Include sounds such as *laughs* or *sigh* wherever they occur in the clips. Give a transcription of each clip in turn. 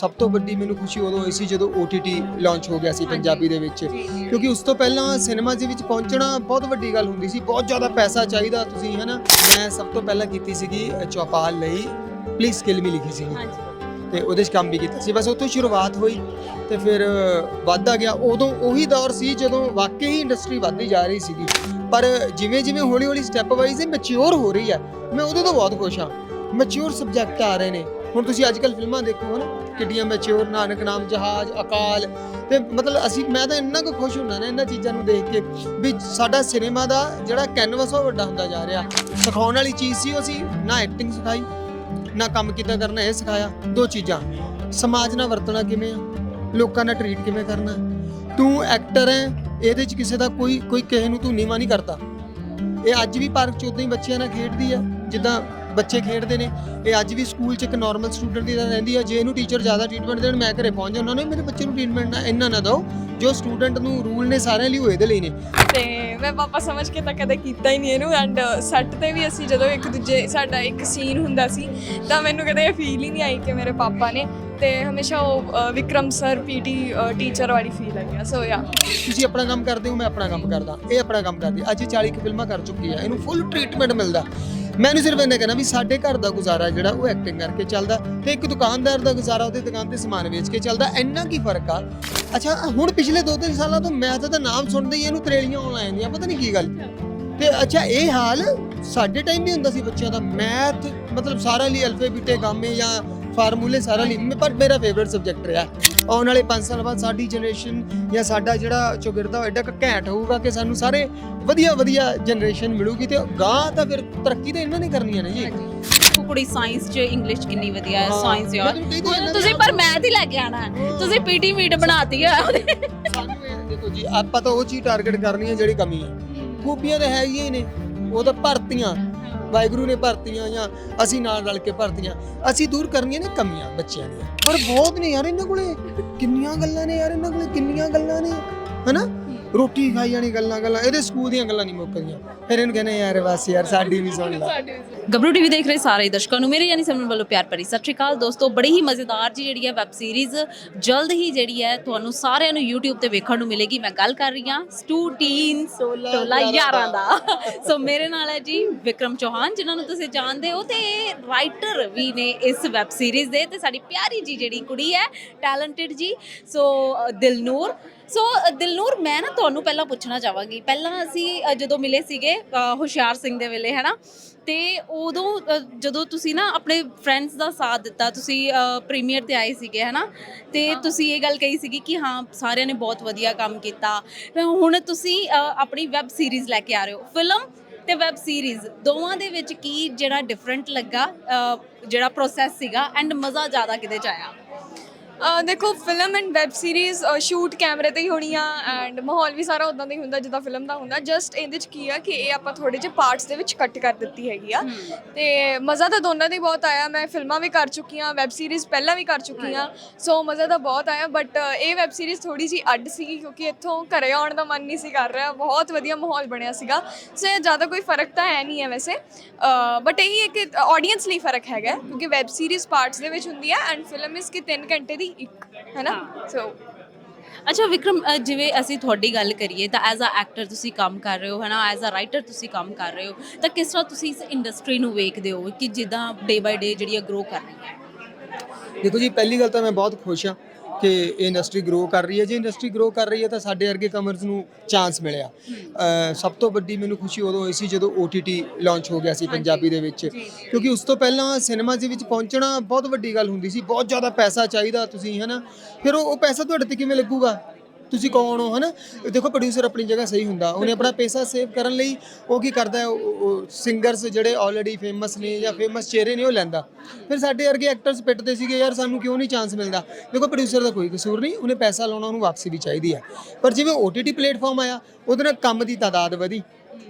ਸਭ ਤੋਂ ਵੱਡੀ ਮੈਨੂੰ ਖੁਸ਼ੀ ਉਦੋਂ ਹੋਈ ਸੀ ਜਦੋਂ OTT ਲਾਂਚ ਹੋ ਗਿਆ ਸੀ ਪੰਜਾਬੀ ਦੇ ਵਿੱਚ। ਕਿਉਂਕਿ ਉਸ ਤੋਂ ਪਹਿਲਾਂ ਸਿਨੇਮਾ ਦੇ ਵਿੱਚ ਪਹੁੰਚਣਾ ਬਹੁਤ ਵੱਡੀ ਗੱਲ ਹੁੰਦੀ ਸੀ ਬਹੁਤ ਜ਼ਿਆਦਾ ਪੈਸਾ ਚਾਹੀਦਾ ਤੁਸੀਂ ਹਨਾ? ਮੈਂ ਸਭ ਤੋਂ ਪਹਿਲਾਂ ਕੀਤੀ ਸੀਗੀ ਚੌਪਾਲ ਲਈ ਪਲੀਜ਼ ਕਿਲ ਮੀ ਲਿਖੀ ਸੀਗੀ। ਤੇ ਉਹਦੇ 'ਚ ਕੰਮ ਵੀ ਕੀਤਾ ਸੀ। ਬਸ ਉੱਥੋਂ ਸ਼ੁਰੂਆਤ ਹੋਈ ਤੇ ਫਿਰ ਵੱਧਦਾ ਗਿਆ। ਉਦੋਂ ਉਹੀ ਦੌਰ ਸੀ ਜਦੋਂ ਵਾਕਈ ਹੀ ਇੰਡਸਟਰੀ ਵੱਧਦੀ ਜਾ ਰਹੀ ਸੀਗੀ। ਪਰ ਜਿਵੇਂ ਜਿਵੇਂ ਹੌਲੀ ਹੌਲੀ ਸਟੈਪ ਵਾਈਜ਼ ਮੈਚੁਰ ਹੋ ਰਹੀ ਹੈ ਮੈਂ ਉਹਦੇ ਤੋਂ ਬਹੁਤ ਖੁਸ਼ ਹਾਂ। ਮੈਚੁਰ ਸਬਜੈਕਟ ਆ ਰਹੇ ਨੇ। ਹੁਣ ਤੁਸੀਂ ਅੱਜ ਕੱਲ ਫਿਲਮਾਂ ਦੇਖੋ ਹਨਾ? ਕਿੱਡੀਆਂ ਮੈਚੁਰ ਨਾਨਕ ਨਾਮ ਜਹਾਜ਼ ਅਕਾਲ। ਤੇ ਮਤਲਬ ਅਸੀਂ ਮੈਂ ਤਾਂ ਇੰਨਾ ਕੁ ਖੁਸ਼ ਹੁੰਦਾ ਨਾ ਇਹਨਾਂ ਚੀਜ਼ਾਂ ਨੂੰ ਦੇਖ ਕੇ ਵੀ ਸਾਡਾ ਸਿਨੇਮਾ ਦਾ ਜਿਹੜਾ ਕੈਨਵਸ ਉਹ ਵੱਡਾ ਹੁੰਦਾ ਜਾ ਰਿਹਾ। ਸਿਖਾਉਣ ਵਾਲੀ ਚੀਜ਼ ਸੀ ਉਹ ਅਸੀਂ ਨਾ ਐਕਟਿੰਗ ਸਿਖਾਈ ਨਾ ਕੰਮ ਕਿੱਦਾਂ ਕਰਨਾ ਇਹ ਸਿਖਾਇਆ। ਦੋ ਚੀਜ਼ਾਂ। ਸਮਾਜ ਨਾਲ ਵਰਤਣਾ ਕਿਵੇਂ ਆ? ਲੋਕਾਂ ਨਾਲ ਟਰੀਟ ਕਿਵੇਂ ਕਰਨਾ? ਤੂੰ ਐਕਟਰ ਹੈ ਇਹਦੇ 'ਚ ਕਿਸੇ ਦਾ ਕੋਈ ਕੋਈ ਕਿਸੇ ਨੂੰ ਤੂੰ ਨੀਵਾਂ ਨਹੀਂ ਕਰਦਾ। ਇਹ ਅੱਜ ਵੀ ਪਾਰਕ 'ਚ ਉਦਾਂ ਹੀ ਬੱਚਿਆਂ ਨਾਲ ਖੇਡਦੀ ਆ ਜਿੱਦਾਂ ਬੱਚੇ ਖੇਡਦੇ ਨੇ। ਇਹ ਅੱਜ ਵੀ ਸਕੂਲ 'ਚ ਇੱਕ ਨਾਰਮਲ ਸਟੂਡੈਂਟ ਦੀ ਤਰ੍ਹਾਂ ਰਹਿੰਦੀ ਆ। ਜੇ ਇਹਨੂੰ ਟੀਚਰ ਜ਼ਿਆਦਾ ਟ੍ਰੀਟਮੈਂਟ ਦੇਣ ਮੈਂ ਘਰੇ ਪਹੁੰਚ ਜਾਂਦਾ। ਉਹਨਾਂ ਨੂੰ ਮੇਰੇ ਬੱਚੇ ਨੂੰ ਟ੍ਰੀਟਮੈਂਟ ਨਾ ਇੰਨਾ ਨਾ ਦਿਓ ਜੋ ਸਟੂਡੈਂਟ ਨੂੰ ਰੂਲ ਨੇ ਸਾਰਿਆਂ ਲਈ ਉਹ ਇਹਦੇ ਲਈ ਨੇ। ਤੇ ਮੈਂ ਪਾਪਾ ਸਮਝ ਕੇ ਤਾਂ ਕਦੇ ਕੀਤਾ ਹੀ ਨਹੀਂ ਇਹਨੂੰ। ਐਂਡ ਸੈੱਟ ਤੇ ਵੀ ਅਸੀਂ ਜਦੋਂ ਇੱਕ ਦੂਜੇ ਸਾਡਾ ਇੱਕ ਸੀਨ ਹੁੰਦਾ ਸੀ ਤਾਂ ਮੈਨੂੰ ਕਦੇ ਇਹ ਫੀਲ ਹੀ ਨਹੀਂ ਆਈ ਕਿ ਮੇਰੇ ਪਾਪਾ ਨੇ। ਤੇ ਹਮੇਸ਼ਾ ਉਹ ਵਿਕਰਮ ਸਰ ਪੀਟੀ ਟੀਚਰ ਵਾਲੀ ਫੀਲ ਆਈ ਸੋ ਯਾ ਤੁਸੀਂ ਆਪਣਾ ਕੰਮ ਕਰਦੇ ਹੋ ਮੈਂ ਆਪਣਾ ਕੰਮ ਕਰਦਾ। ਇਹ ਆਪਣਾ ਕੰਮ ਕਰਦੀ ਅੱਜ ਇਹ 40 ਕੁ ਫਿਲਮਾਂ ਕਰ ਚੁੱਕੀ ਆ। ਇਹਨੂੰ ਫੁੱਲ ਟ੍ਰੀਟਮੈਂਟ ਮਿਲਦਾ। ਮੈਨੂੰ ਸਿਰਫ ਇੰਨਾ ਕਹਿਣਾ ਵੀ ਸਾਡੇ ਘਰ ਦਾ ਗੁਜ਼ਾਰਾ ਜਿਹੜਾ ਉਹ ਐਕਟਿੰਗ ਕਰਕੇ ਚੱਲਦਾ ਤੇ ਇੱਕ ਦੁਕਾਨਦਾਰ ਦਾ ਗੁਜ਼ਾਰਾ ਉਹਦੀ ਦੁਕਾਨ ਤੇ ਸਮਾਨ ਵੇਚ ਕੇ ਚੱਲਦਾ, ਇੰਨਾ ਕੀ ਫ਼ਰਕ ਆ? ਅੱਛਾ ਹੁਣ ਪਿਛਲੇ 2-3 ਸਾਲਾਂ ਤੋਂ ਮੈਥ ਦਾ ਨਾਮ ਸੁਣਦੇ ਹੀ ਇਹਨੂੰ ਤਰੇਲੀਆਂ ਆਉਣ ਆ ਪਤਾ ਨਹੀਂ ਕੀ ਗੱਲ। ਤੇ ਅੱਛਾ, ਇਹ ਹਾਲ ਸਾਡੇ ਟਾਈਮ ਵੀ ਹੁੰਦਾ ਸੀ ਬੱਚਿਆਂ ਦਾ ਮੈਥ ਮਤਲਬ ਸਾਰਾ ਲਈ ਅਲਫੇ ਬੀਟੇ ਗਾਮੇ ਜਾਂ ਫਾਰਮੂਲੇ ਸਾਰਾ ਮੈਂ- ਪਰ ਮੇਰਾ ਫੇਵਰਿਟ ਸਬਜੈਕਟ ਰਿਹਾ। ਆਉਣ ਵਾਲੇ 5 ਸਾਲ ਬਾਅਦ ਸਾਡੀ ਜਨਰੇਸ਼ਨ ਜਾਂ ਸਾਡਾ ਜਿਹੜਾ ਚੌਗਿਰਦਾ ਐਡਾ ਕੁ ਘੈਂਟ ਹੋਊਗਾ ਕਿ ਸਾਨੂੰ ਸਾਰੇ ਵਧੀਆ ਵਧੀਆ ਜਨਰੇਸ਼ਨ ਮਿਲੂਗੀ ਤੇ ਗਾਂ ਤਾਂ ਫਿਰ ਤਰੱਕੀ ਤਾਂ ਇਹਨਾਂ ਨੇ ਕਰਨੀਆਂ ਨੇ ਜੀ। ਕੁੜੀ ਸਾਇੰਸ 'ਚ ਇੰਗਲਿਸ਼ ਕਿੰਨੀ ਵਧੀਆ ਹੈ ਹਾਂ, ਸਾਇੰਸ ਯਾਰ। ਹਾਂ ਤੁਸੀਂ ਪਰ ਮੈਥ ਹੀ ਲੈ ਕੇ ਆਣਾ ਹੈ। ਤੁਸੀਂ ਪੀਟੀ ਮੀਟ ਬਣਾਤੀ ਹੈ ਸਾਨੂੰ ਦੇਖੋ ਜੀ ਆਪਾਂ ਤਾਂ ਉਹ ਚੀਜ਼ ਟਾਰਗੇਟ ਕਰਨੀ ਹੈ ਜਿਹੜੀ ਕਮੀ ਹੈ। ਖੂਬੀਆਂ ਤਾਂ ਹੈ ਹੀ ਨੇ। ਉਹ ਤਾਂ ਭਰਤੀਆਂ। ਵਾਹਿਗੁਰੂ ਨੇ ਭਰਤੀਆਂ ਜਾਂ ਅਸੀਂ ਨਾਲ ਰਲ ਕੇ ਭਰਤੀਆਂ। ਅਸੀਂ ਦੂਰ ਕਰਨੀਆਂ ਨੇ ਕਮੀਆਂ ਬੱਚਿਆਂ ਦੀਆਂ। ਪਰ ਬਹੁਤ ਨੇ ਯਾਰ ਇਹਨਾਂ ਕੋਲੇ। ਕਿੰਨੀਆਂ ਗੱਲਾਂ ਨੇ ਯਾਰ ਇਹਨਾਂ ਕੋਲੇ, ਕਿੰਨੀਆਂ ਗੱਲਾਂ ਨੇ। ਹਨਾ? ਰੋਟੀ ਖਾਈ ਜਾਣੀ ਗੱਲਾਂ ਗੱਲਾਂ। ਇਹਦੇ ਸਕੂਲ ਦੀਆਂ ਗੱਲਾਂ ਨਹੀਂ ਮੁੱਕਦੀਆਂ। ਫਿਰ ਇਹਨੂੰ ਕਹਿੰਦੇ ਯਾਰ ਬਸ ਯਾਰ ਸਾਡੀ ਵੀ ਸੁਣ ਲੈ। ਗੱਭਰੂ ਟੀਵੀ ਦੇਖ ਰਹੇ ਸਾਰੇ ਦਰਸ਼ਕਾਂ ਨੂੰ। ਮੇਰੇ ਯਾਨੀ ਸਿਮਰਨ ਵੱਲੋਂ ਪਿਆਰ ਭਰੀ ਸਤਿ ਸ਼੍ਰੀ ਅਕਾਲ। ਦੋਸਤੋ ਬੜੀ ਹੀ ਮਜ਼ੇਦਾਰ ਜੀ ਜਿਹੜੀ ਹੈ ਵੈਬ ਸੀਰੀਜ਼ ਜਲਦ ਹੀ ਜਿਹੜੀ ਹੈ ਤੁਹਾਨੂੰ ਸਾਰਿਆਂ ਨੂੰ YouTube ਤੇ ਵੇਖਣ ਨੂੰ ਮਿਲੇਗੀ। ਮੈਂ ਗੱਲ ਕਰ ਰਹੀ ਹਾਂ ਸਟੂ ਟੋਲਾ ਯਾਰਾਂ ਯਾਰਾਂ ਦਾ। ਸੋ ਮੇਰੇ ਨਾਲ ਹੈ ਜੀ ਵਿਕਰਮ ਚੌਹਾਨ ਜਿਨ੍ਹਾਂ ਨੂੰ ਤੁਸੀਂ ਜਾਣਦੇ ਹੋ ਤੇ ਰਾਈਟਰ ਵੀ ਨੇ ਇਸ ਵੈਬ ਸੀਰੀਜ਼ ਦੇ। ਤੇ ਸਾਡੀ ਪਿਆਰੀ ਜੀ ਜਿਹੜੀ ਕੁੜੀ ਹੈ ਟੈਲੈਂਟਡ ਜੀ। ਸੋ ਦਿਲਨੂਰ ਸੋ ਦਿਲਨੂਰ ਮੈਂ ਨਾ ਤੁਹਾਨੂੰ ਪਹਿਲਾਂ ਪੁੱਛਣਾ ਚਾਹਾਂਗੀ। ਪਹਿਲਾਂ ਅਸੀਂ ਅ, ਜਦੋਂ ਮਿਲੇ ਸੀਗੇ ਅ, ਹੁਸ਼ਿਆਰ ਸਿੰਘ ਦੇ ਵੇਲੇ ਹੈਨਾ? ਤੇ ਉਦੋਂ ਅ, ਜਦੋਂ ਤੁਸੀਂ ਨਾ ਆਪਣੇ ਫਰੈਂਡਸ ਦਾ ਸਾਥ ਦਿੱਤਾ ਤੁਸੀਂ ਪ੍ਰੀਮੀਅਰ ਤੇ ਆਏ ਸੀਗੇ ਹੈਨਾ? ਤੇ ਤੁਸੀਂ ਇਹ ਗੱਲ ਕਹੀ ਸੀਗੀ ਕਿ ਹਾਂ ਸਾਰਿਆਂ ਨੇ ਬਹੁਤ ਵਧੀਆ ਕੰਮ ਕੀਤਾ। ਹੁਣ ਤੁਸੀਂ ਅ, ਆਪਣੀ ਵੈਬ ਸੀਰੀਜ਼ ਲੈ ਕੇ ਆ ਰਹੇ ਹੋ। ਫਿਲਮ ਤੇ ਵੈਬ ਸੀਰੀਜ਼ ਦੋਵਾਂ ਦੇ ਵਿੱਚ ਕੀ ਜਿਹੜਾ ਡਿਫਰੈਂਟ ਲੱਗਾ ਅ, ਜਿਹੜਾ ਪ੍ਰੋਸੈਸ ਸੀਗਾ ਐਂਡ ਮਜ਼ਾ ਜ਼ਿਆਦਾ ਕਿਹਦੇ ਚ ਆਇਆ? ਦੇਖੋ film and web series shoot ਕੈਮਰੇ ਤੇ ਹੀ ਹੋਣੀ ਆ ਐਂਡ ਮਾਹੌਲ ਵੀ ਸਾਰਾ ਉਦਾਂ ਦਾ ਹੀ ਹੁੰਦਾ ਜਿੱਦਾਂ ਫਿਲਮ ਦਾ ਹੁੰਦਾ। ਜਸਟ ਇਹਦੇ ਚ ਕੀ ਆ ਕਿ ਇਹ ਆਪਾਂ ਥੋੜੇ ਜਿਹੇ ਪਾਰਟਸ ਦੇ ਵਿੱਚ ਕੱਟ ਕਰ ਦਿੱਤੀ ਹੈਗੀ ਆ। ਤੇ ਮਜ਼ਾ ਤਾਂ ਦੋਨਾਂ ਦਾ ਹੀ ਬਹੁਤ ਆਇਆ। ਮੈਂ ਫਿਲਮਾਂ ਵੀ ਕਰ ਚੁੱਕੀ ਆ ਵੈਬ ਸੀਰੀਜ਼ ਪਹਿਲਾਂ ਵੀ ਕਰ ਚੁੱਕੀ ਆ ਸੋ ਮਜ਼ਾ ਤਾਂ ਬਹੁਤ ਆਇਆ ਬਟ ਇਹ ਵੈਬ ਸੀਰੀਜ਼ ਥੋੜੀ ਜੀ ਅੱਡ ਸੀਗੀ ਕਿਉਂਕਿ ਇੱਥੋਂ ਘਰੇ ਆਉਣ ਦਾ ਮਨ ਨਹੀਂ ਸੀ ਕਰ ਰਿਹਾ। ਬਹੁਤ ਵਧੀਆ ਮਾਹੌਲ ਬਣਿਆ ਸੀਗਾ। ਸੋ ਇਹ ਜ਼ਿਆਦਾ ਕੋਈ ਫ਼ਰਕ ਤਾਂ ਹੈ ਨਹੀਂ ਹੈ ਵੈਸੇ। ਬਟ ਇਹੀ ਇੱਕ ਆਡੀਅנס ਲਈ ਫ਼ਰਕ ਹੈਗਾ ਕਿਉਂਕਿ ਵੈਬ ਸੀਰੀਜ਼ ਪਾਰਟਸ ਦੇ ਵਿੱਚ ਹੁੰਦੀ ਹੈ ਐਂਡ ਫਿਲਮ ਇਸ ਕਿ 3 ਘੰਟੇ ਦੀ ਇੱਕ ਹੈ। ਨਾ ਸੋ ਅੱਛਾ ਵਿਕਰਮ ਅ, ਜਿਵੇਂ ਅਸੀਂ ਤੁਹਾਡੀ ਗੱਲ ਕਰੀਏ ਤਾਂ ਐਜ਼ ਅ ਐਕਟਰ ਤੁਸੀਂ ਕੰਮ ਕਰ ਰਹੇ ਹੋ ਹਨਾ? ਐਜ਼ ਅ ਰਾਈਟਰ ਤੁਸੀਂ ਕੰਮ ਕਰ ਰਹੇ ਹੋ ਤਾਂ ਕਿਸ ਤਰ੍ਹਾਂ ਤੁਸੀਂ ਇਸ ਇੰਡਸਟਰੀ ਨੂੰ ਵੇਖਦੇ ਹੋ ਕਿ ਜਿੱਦਾਂ ਡੇ ਬਾਈ ਡੇ ਜਿਹੜੀ ਗਰੋ ਕਰ ਰਹੀ ਹੈ ਦੇਖੋ ਜੀ ਪਹਿਲੀ ਗੱਲ ਤਾਂ ਮੈਂ ਬਹੁਤ ਖੁਸ਼ ਹਾਂ ਕਿ ਇਹ ਇੰਡਸਟਰੀ ਗਰੋ ਕਰ ਰਹੀ ਹੈ। ਜੇ ਇੰਡਸਟਰੀ ਗਰੋ ਕਰ ਰਹੀ ਹੈ ਤਾਂ ਸਾਡੇ ਵਰਗੇ ਕਮਰਸ ਨੂੰ ਚਾਂਸ ਮਿਲਿਆ। ਅ, ਸਭ ਤੋਂ ਵੱਡੀ ਮੈਨੂੰ ਖੁਸ਼ੀ ਉਦੋਂ ਹੋਈ ਸੀ ਜਦੋਂ OTT ਲਾਂਚ ਹੋ ਗਿਆ ਸੀ ਪੰਜਾਬੀ ਦੇ ਵਿੱਚ। ਕਿਉਂਕਿ ਉਸ ਤੋਂ ਪਹਿਲਾਂ ਸਿਨੇਮਾ ਦੇ ਵਿੱਚ ਪਹੁੰਚਣਾ ਬਹੁਤ ਵੱਡੀ ਗੱਲ ਹੁੰਦੀ ਸੀ। ਬਹੁਤ ਜ਼ਿਆਦਾ ਪੈਸਾ ਚਾਹੀਦਾ ਤੁਸੀਂ ਹਨਾ? ਫਿਰ ਉਹ ਉਹ ਪੈਸਾ ਤੁਹਾਡੇ ਤੇ ਕਿਵੇਂ ਲੱਗੂਗਾ? ਤੁਸੀਂ ਕੌਣ ਹੋ ਹਨਾ? ਦੇਖੋ ਪ੍ਰੋਡਿਊਸਰ ਆਪਣੀ ਜਗ੍ਹਾ ਸਹੀ ਹੁੰਦਾ। ਉਹਨੇ ਆਪਣਾ ਪੈਸਾ ਸੇਵ ਕਰਨ ਲਈ ਉਹ ਕੀ ਕਰਦਾ ਹੈ ਸਿੰਗਰਸ ਜਿਹੜੇ ਆਲਰੇਡੀ ਫੇਮਸ ਨੇ ਜਾਂ ਫੇਮਸ ਚਿਹਰੇ ਨੇ ਉਹ ਲੈਂਦਾ। ਫਿਰ ਸਾਡੇ ਵਰਗੇ ਐਕਟਰਸ ਪਿੱਟਦੇ ਸੀਗੇ ਯਾਰ ਸਾਨੂੰ ਕਿਉਂ ਨਹੀਂ ਚਾਂਸ ਮਿਲਦਾ? ਦੇਖੋ ਪ੍ਰੋਡਿਊਸਰ ਦਾ ਕੋਈ ਕਸੂਰ ਨਹੀਂ ਉਹਨੇ ਪੈਸਾ ਲਾਉਣਾ ਉਹਨੂੰ ਵਾਪਸੀ ਵੀ ਚਾਹੀਦੀ ਹੈ। ਪਰ ਜਿਵੇਂ OTT ਪਲੇਟਫਾਰਮ ਆਇਆ ਉਹਦੇ ਨਾਲ ਕੰਮ ਦੀ ਤਾਦਾਦ ਵਧੀ।